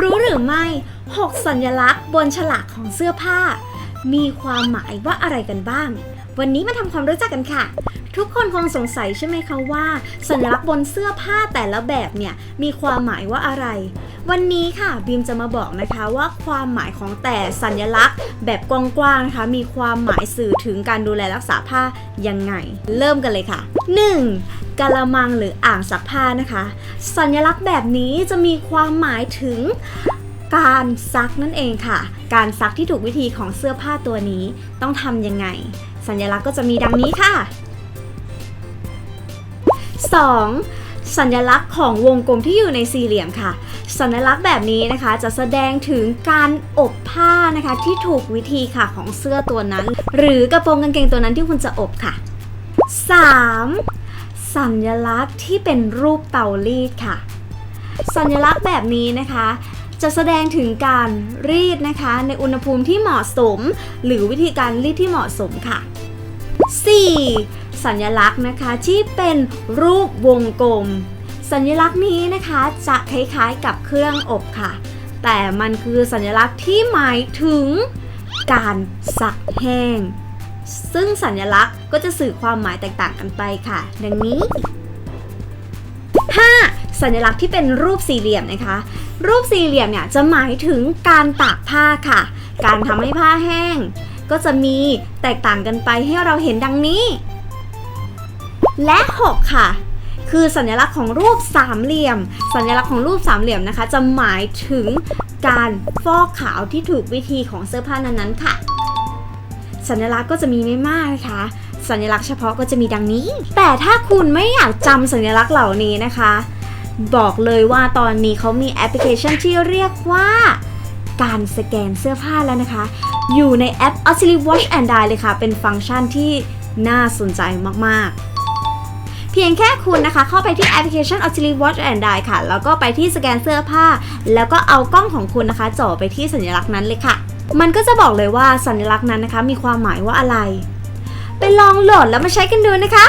รู้หรือไม่ 6 สัญลักษณ์บนฉลากของเสื้อผ้า มีความหมายว่าอะไรกันบ้าง วันนี้มาทำความรู้จักกันค่ะ ทุกคนคงสงสัยใช่ไหมคะว่า สัญลักษณ์บนเสื้อผ้าแต่ละแบบเนี่ยมีความหมายว่าอะไร วันนี้ค่ะบีมจะมาบอกนะคะว่าความหมายของแต่สัญลักษณ์ แบบกว้างๆนะคะ มีความหมายสื่อถึงการดูแลรักษาผ้ายังไง เริ่มกันเลยค่ะ 1. กะละมังหรืออ่างซักผ้านะคะ สัญลักษณ์แบบนี้จะมีความหมายถึงการซักนั่นเองค่ะ การซักที่ถูกวิธีของเสื้อผ้าตัวนี้ต้องทำยังไง สัญลักษณ์ก็จะมีดังนี้ค่ะ 2. สัญลักษณ์ของวงกลมที่อยู่ในสี่เหลี่ยมค่ะ สัญลักษณ์แบบนี้นะคะจะแสดงถึงการอบผ้านะคะที่ถูกวิธีค่ะของเสื้อตัวนั้น หรือกระโปรงกางเกงตัวนั้นที่คุณจะอบค่ะ 3. สัญลักษณ์ที่เป็นรูปเตารีดค่ะ สัญลักษณ์แบบนี้นะคะจะแสดงถึงการรีดนะคะ ในอุณหภูมิที่เหมาะสม หรือวิธีการรีดที่เหมาะสมค่ะ 4. สัญลักษณ์นะคะที่เป็นรูปวงกลม สัญลักษณ์นี้นะคะจะคล้ายๆกับเครื่องอบค่ะ แต่มันคือสัญลักษณ์ที่หมายถึงการซักแห้ง ซึ่งสัญลักษณ์ก็จะสื่อความหมายแตกต่างกันไปค่ะ ดังนี้ 5. สัญลักษณ์ที่เป็นรูปสี่เหลี่ยมนะคะ รูปสี่เหลี่ยมเนี่ยจะหมายถึงการตากผ้าค่ะ การทำให้ผ้าแห้ง ก็จะมีแตกต่างกันไปให้เราเห็นดังนี้ และ 6 ค่ะ คือสัญลักษณ์ของรูปสามเหลี่ยม สัญลักษณ์ของรูปสามเหลี่ยมนะคะ จะหมายถึงการฟอกขาวที่ถูกวิธีของเสื้อผ้านั้นๆค่ะ สัญลักษณ์ก็จะมีไม่มากนะคะสัญลักษณ์เฉพาะก็จะมีดังนี้ แต่ถ้าคุณไม่อยากจำสัญลักษณ์เหล่านี้นะคะ บอกเลยว่าตอนนี้เขามีแอปพลิเคชันที่เรียกว่าการสแกนเสื้อผ้าแล้วนะคะ อยู่ในแอป a u x i l y Watch and Die เลยค่ะ เป็นฟังก์ชันที่น่าสนใจมาก ๆ เพียงแค่คุณนะคะ เข้าไปที่แอปพลิเคชัน a u x i l y Watch and Die ค่ะ แล้วก็ไปที่สแกนเสื้อผ้า แล้วก็เอากล้องของคุณนะคะจ่อไปที่สัญลักษณ์นั้นเลยค่ะ มันก็จะบอกเลยว่าสัญลักษณ์นั้นนะคะ มีความหมายว่าอะไร ไปลองโหลดแล้วมาใช้กันดูนะคะ